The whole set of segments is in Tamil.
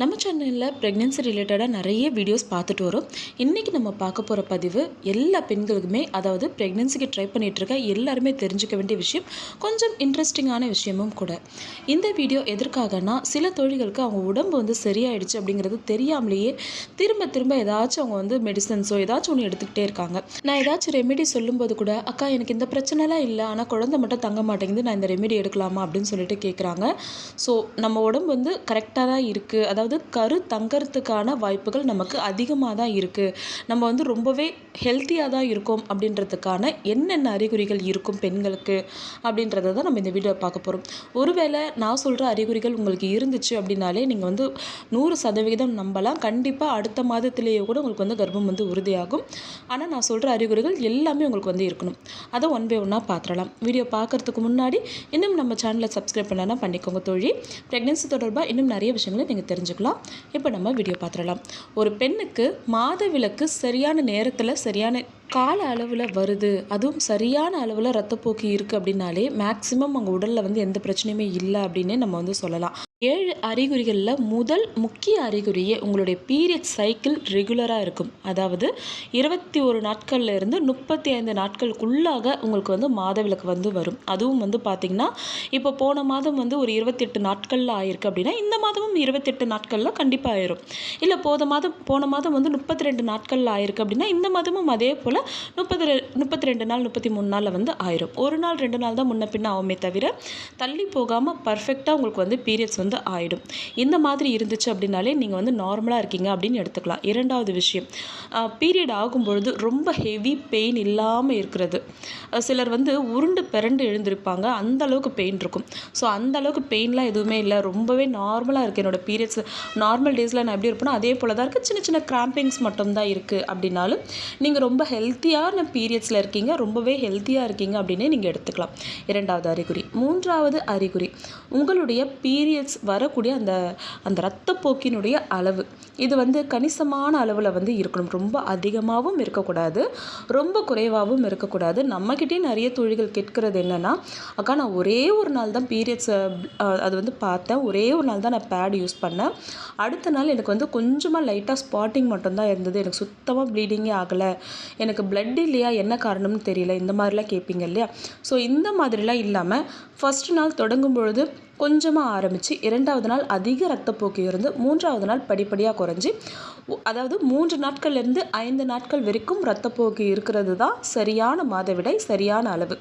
நம்ம சேனலில் ப்ரெக்னென்சி ரிலேட்டடாக நிறைய வீடியோஸ் பார்த்துட்டு வரும். இன்றைக்கி நம்ம பார்க்க போகிற பதிவு எல்லா பெண்களுக்குமே அதாவது ப்ரெக்னென்சிக்கு ட்ரை பண்ணிகிட்ருக்க எல்லாருமே தெரிஞ்சுக்க வேண்டிய விஷயம் கொஞ்சம் இன்ட்ரெஸ்டிங்கான விஷயமும் கூட. இந்த வீடியோ எதற்காகனா சில தொழில்களுக்கு அவங்க உடம்பு வந்து சரியாயிடுச்சு அப்படிங்கிறது தெரியாமலேயே திரும்ப திரும்ப ஏதாச்சும் அவங்க வந்து மெடிசன்ஸோ ஏதாச்சும் ஒன்று எடுத்துக்கிட்டே இருக்காங்க. நான் ஏதாச்சும் ரெமெடி சொல்லும்போது கூட அக்கா எனக்கு இந்த பிரச்சனைலாம் இல்லை. ஆனால் குழந்தை மட்டும் தங்க மாட்டேங்குது. நான் இந்த ரெமெடி எடுக்கலாமா? அப்படின்னு சொல்லிட்டு கேட்குறாங்க ஸோ நம்ம உடம்பு வந்து கரெக்டாக தான் இருக்குது அதாவது கரு தங்கறதுக்கான வாய்ப்புகள் நமக்கு அதிகமாக தான் இருக்குது நம்ம வந்து ரொம்பவே ஹெல்த்தியாக தான் இருக்கோம் அப்படின்றதுக்கான என்னென்ன அறிகுறிகள் இருக்கும் பெண்களுக்கு அப்படின்றத தான் நம்ம இந்த வீடியோ பார்க்க போகிறோம் ஒருவேளை நான் சொல்கிற அறிகுறிகள் உங்களுக்கு இருந்துச்சு அப்படின்னாலே நீங்கள் வந்து நூறு சதவிகிதம் நம்பலாம். கண்டிப்பாக அடுத்த மாதத்திலேயே கூட உங்களுக்கு வந்து கர்ப்பம் வந்து உறுதியாகும். ஆனால் நான் சொல்கிற அறிகுறிகள் எல்லாமே உங்களுக்கு வந்து இருக்கணும். அதை ஒன் பை ஒன்னாக பார்த்துடலாம் வீடியோ பார்க்குறதுக்கு முன்னாடி இன்னும் நம்ம சேனலை சப்ஸ்கிரைப் பண்ணலாம் பண்ணிக்கோங்க தோழி. ப்ரெக்னென்சி தொடர்பாக இன்னும் நிறைய விஷயங்களை நீங்கள் தெரிஞ்சுக்கணும் தெரிஞ்சுக்கலாம் இப்போ நம்ம வீடியோ பார்த்துடலாம். ஒரு பெண்ணுக்கு மாதவிலக்கு சரியான நேரத்தில் சரியான கால அளவில் வருது. அதுவும் சரியான அளவில் ரத்தப்போக்கு இருக்குது அப்படின்னாலே மேக்ஸிமம் அவங்க உடலில் வந்து எந்த பிரச்சனையுமே இல்லை அப்படின்னே நம்ம வந்து சொல்லலாம். ஏழு அறிகுறிகளில் முதல் முக்கிய அறிகுறியே உங்களுடைய பீரியட் சைக்கிள் ரெகுலராக இருக்கும். அதாவது இருபத்தி ஒரு நாட்கள்ல இருந்து முப்பத்தி ஐந்து நாட்களுக்குள்ளாக உங்களுக்கு வந்து மாதவிலக்கு வந்து வரும். அதுவும் வந்து பார்த்திங்கன்னா இப்போ போன மாதம் வந்து ஒரு இருபத்தெட்டு நாட்களில் ஆயிருக்கு அப்படின்னா இந்த மாதமும் இருபத்தெட்டு நாட்களில் கண்டிப்பாக ஆயிரும். இல்லை போத மாதம் போன மாதம் வந்து முப்பத்தி ரெண்டு நாட்களில் ஆயிருக்கு அப்படின்னா இந்த மாதமும் அதே போல் முப்பது ரெ முப்பத்தி ரெண்டு நாள் முப்பத்தி மூணு நாளில் வந்து ஆயிரும். ஒரு நாள் ரெண்டு நாள் தான் முன்ன பின்ன ஆகுமே தவிர தள்ளி போகாமல் பர்ஃபெக்டாக உங்களுக்கு வந்து பீரியட்ஸ் வந்து ஆயிடும். இந்த மாதிரி இருந்துச்சு அப்படின்னாலே நீங்கள் வந்து நார்மலாக இருக்கீங்க அப்படின்னு எடுத்துக்கலாம். இரண்டாவது விஷயம் பீரியட் ஆகும்பொழுது ரொம்ப ஹெவி பெயின் இல்லாமல் இருக்கிறது. சிலர் வந்து உருண்டு பிறண்டு எழுந்திருப்பாங்க. அந்த அளவுக்கு பெயின் இருக்கும். ஸோ அந்த அளவுக்கு பெயின்லாம் எதுவுமே இல்லை. ரொம்பவே நார்மலாக இருக்குது என்னோட பீரியட்ஸ் நார்மல் டேஸில் நான் எப்படி இருப்பேனோ அதே போல் தான் இருக்குது சின்ன சின்ன கிராம்பிங்ஸ் மட்டும்தான் இருக்குது அப்படின்னாலும் நீங்கள் ரொம்ப ஹெல்த் ஹெல்த்தியான பீரியட்ஸில் இருக்கீங்க ரொம்பவே ஹெல்த்தியாக இருக்கீங்க அப்படின்னு நீங்கள் எடுத்துக்கலாம். இரண்டாவது அறிகுறி. மூன்றாவது அறிகுறி. உங்களுடைய பீரியட்ஸ் வரக்கூடிய அந்த அந்த இரத்தப்போக்கினுடைய அளவு. இது வந்து கணிசமான அளவில் வந்து இருக்கணும். ரொம்ப அதிகமாகவும் இருக்கக்கூடாது. ரொம்ப குறைவாகவும் இருக்கக்கூடாது. நம்மக்கிட்டே நிறைய தொழில்கள் கேட்கறது என்னென்னா அக்கா நான் ஒரே ஒரு நாள் தான் பீரியட்ஸ் அது வந்து பார்த்தேன். ஒரே ஒரு நாள் தான் நான் பேட் யூஸ் பண்ணேன். அடுத்த நாள் எனக்கு வந்து கொஞ்சமாக லைட்டாக ஸ்பாட்டிங் மட்டும்தான் இருந்தது. எனக்கு சுத்தமாக ப்ளீடிங்கே ஆகலை. எனக்கு பிளட் இல்லையா? என்ன காரணம்னு தெரியல. இந்த மாதிரிலாம் கேட்பீங்க இல்லையா? ஸோ இந்த மாதிரிலாம் இல்லாமல் ஃபஸ்ட் நாள் தொடங்கும் பொழுது கொஞ்சமாக ஆரம்பித்து இரண்டாவது நாள் அதிக ரத்தப்போக்கு இருந்து மூன்றாவது நாள் படிப்படியாக குறைஞ்சி அதாவது மூன்று நாட்கள்லேருந்து ஐந்து நாட்கள் வரைக்கும் ரத்தப்போக்கு இருக்கிறது தான் சரியான மாதவிடை சரியான அளவு.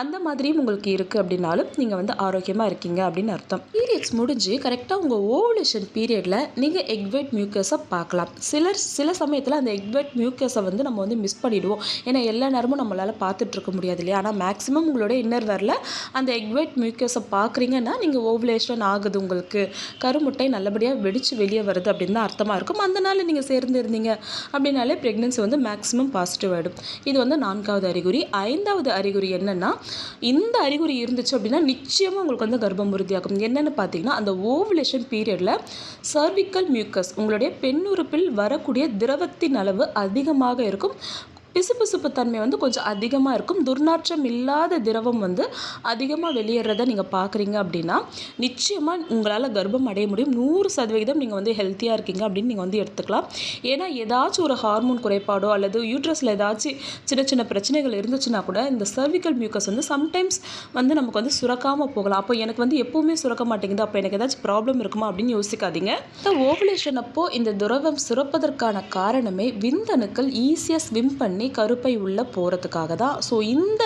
அந்த மாதிரியும் உங்களுக்கு இருக்குது அப்படின்னாலும் நீங்கள் வந்து ஆரோக்கியமாக இருக்கீங்க அப்படின்னு அர்த்தம். பீரியட்ஸ் முடிஞ்சு கரெக்டாக உங்கள் ஓவலேஷன் பீரியடில் நீங்கள் எக்வெட் மியூக்கஸை பார்க்கலாம். சிலர் சில சமயத்தில் அந்த எக்வெட் மியூக்கஸை வந்து நம்ம வந்து மிஸ் பண்ணிவிடுவோம் ஏன்னா எல்லா நேரமும் நம்மளால் பார்த்துட்ருக்க முடியாது இல்லையா? ஆனால் மேக்ஸிமம் உங்களோட இன்னர் வரல அந்த எக்வெட் மியூக்கஸை பார்க்குறீங்கன்னா நீங்கள் ஓவலேஷன் ஆகுது உங்களுக்கு. கருமுட்டை நல்லபடியாக வெடிச்சு வெளியே வருது அப்படின்னு தான் அர்த்தமாக இருக்கும். அந்த நாள் நீங்கள் சேர்ந்து இருந்தீங்க அப்படின்னாலே ப்ரெக்னென்சி வந்து மேக்ஸிமம் பாசிட்டிவ் ஆகிடும் இது வந்து நான்காவது அறிகுறி. ஐந்தாவது அறிகுறி என்னென்னா இந்த அறிகுறி இருந்துச்சு அப்படின்னா நிச்சயமாக உங்களுக்கு வந்து கர்ப்பம் உறுதியாகும். என்னென்னு பார்த்தீங்கன்னா அந்த ஓவலேஷன் பீரியடில் சர்விக்கல் மியூக்கஸ் உங்களுடைய பெண்ணுறுப்பில் வரக்கூடிய திரவத்தின் அளவு அதிகமாக இருக்கும். பிசுபிசுப்பு தன்மை வந்து கொஞ்சம் அதிகமாக இருக்கும். துர்நாற்றம் இல்லாத திரவம் வந்து அதிகமாக வெளியேறத நீங்கள் பார்க்குறீங்க அப்படின்னா நிச்சயமாக உங்களால் கர்ப்பம் அடைய முடியும். நூறு சதவிகிதம் நீங்கள் வந்து ஹெல்த்தியாக இருக்கீங்க அப்படின்னு நீங்கள் வந்து எடுத்துக்கலாம். ஏன்னா ஏதாச்சும் ஒரு ஹார்மோன் குறைபாடோ அல்லது யூட்ரஸில் ஏதாச்சும் சின்ன சின்ன பிரச்சனைகள் இருந்துச்சுன்னா கூட இந்த சர்விக்கல் மியூக்கஸ் வந்து சம்டைம்ஸ் வந்து நமக்கு வந்து சுரக்காமல் போகலாம். அப்போ எனக்கு வந்து எப்போவுமே சுரக்க மாட்டேங்குது. அப்போ எனக்கு ஏதாச்சும் ப்ராப்ளம் இருக்குமா அப்படின்னு யோசிக்காதீங்க. ஓவலேஷன் அப்போ இந்த துரவம் சுரப்பதற்கான காரணமே விந்தணுக்கள் ஈஸியாக ஸ்விம் பண்ணி கருப்பை உள்ளே போகிறதுக்காக தான். ஸோ இந்த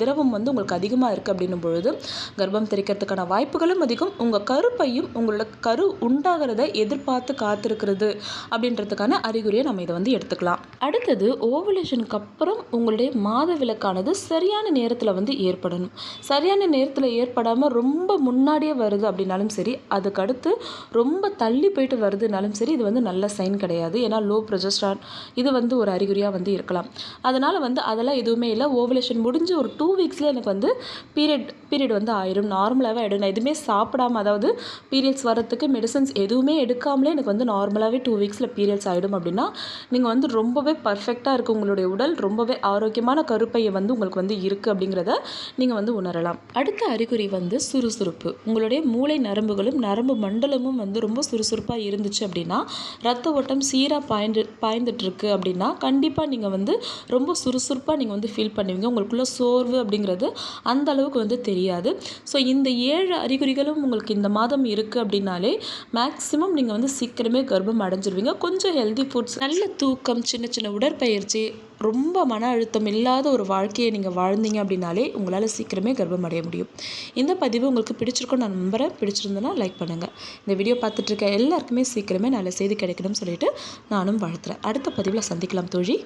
திரவம் வந்து உங்களுக்கு அதிகமாக இருக்குது அப்படின்னும் பொழுது கர்ப்பம் தெரிக்கிறதுக்கான வாய்ப்புகளும் அதிகம். உங்கள் கருப்பையும் உங்களோட கரு உண்டாகிறத எதிர்பார்த்து காத்திருக்கிறது அப்படின்றதுக்கான அறிகுறியை நம்ம இதை வந்து எடுத்துக்கலாம். அடுத்தது ஓவலேஷனுக்கு அப்புறம் உங்களுடைய மாத விளக்கானது சரியான நேரத்தில் வந்து ஏற்படணும். சரியான நேரத்தில் ஏற்படாமல் ரொம்ப முன்னாடியே வருது அப்படின்னாலும் சரி அதுக்கடுத்து ரொம்ப தள்ளி போயிட்டு வருதுனாலும் சரி இது வந்து நல்ல சைன் கிடையாது. ஏன்னா லோ ப்ரொஜெஸ்ட்ரான் இது வந்து ஒரு அறிகுறியாக வந்து இருக்கலாம். அதனால் வந்து அதெல்லாம் எதுவுமே இல்லை. ஓவலேஷன் முடிஞ்சு ஒரு டூ வீக்ஸில் எனக்கு வந்து பீரியட் பீரியட் வந்து ஆயிரும். நார்மலாகவே ஆகிடும் நான் எதுவுமே சாப்பிடாம அதாவது பீரியட்ஸ் வரத்துக்கு மெடிசன்ஸ் எதுவுமே எடுக்காமலே எனக்கு வந்து நார்மலாகவே டூ வீக்ஸில் பீரியட்ஸ் ஆகிடும் அப்படின்னா நீங்கள் வந்து ரொம்பவே பர்ஃபெக்டாக இருக்குது உங்களுடைய உடல் ரொம்பவே ஆரோக்கியமான கருப்பையை வந்து உங்களுக்கு வந்து இருக்குது அப்படிங்கிறத நீங்கள் வந்து உணரலாம். அடுத்த அறிகுறி வந்து சுறுசுறுப்பு. உங்களுடைய மூளை நரம்புகளும் நரம்பு மண்டலமும் வந்து ரொம்ப சுறுசுறுப்பாக இருந்துச்சு அப்படின்னா ரத்த ஓட்டம் சீராக பாய்ந்து பாய்ந்துட்டுருக்கு அப்படின்னா கண்டிப்பாக நீங்கள் வந்து ரொம்ப சுறுசுறுப்பாக நீங்கள் வந்து ஃபீல் பண்ணுவீங்க. உங்களுக்குள்ள சோர்வு அப்படிங்கிறது அந்த அளவுக்கு வந்து தெரியாது. ஸோ இந்த ஏழு அறிகுறிகளும் உங்களுக்கு இந்த மாதம் இருக்குது அப்படின்னாலே மேக்ஸிமம் நீங்கள் வந்து சீக்கிரமே கர்ப்பம் அடைஞ்சிருவீங்க. கொஞ்சம் ஹெல்தி ஃபுட்ஸ் நல்ல தூக்கம் சின்ன சின்ன உடற்பயிற்சி ரொம்ப மன அழுத்தம் இல்லாத ஒரு வாழ்க்கையை நீங்கள் வாழ்ந்தீங்க அப்படின்னாலே உங்களால் சீக்கிரமே கர்ப்பம் அடைய முடியும். இந்த பதிவு உங்களுக்கு பிடிச்சிருக்கும் நான் நம்புகிறேன் பிடிச்சிருந்தேன்னா லைக் பண்ணுங்கள் இந்த வீடியோ பார்த்துட்ருக்க எல்லாருக்குமே சீக்கிரமே நல்ல செய்தி கிடைக்கணும்னு சொல்லிட்டு நானும் வாழ்த்துறேன். அடுத்த பதிவில் சந்திக்கலாம் தோழி.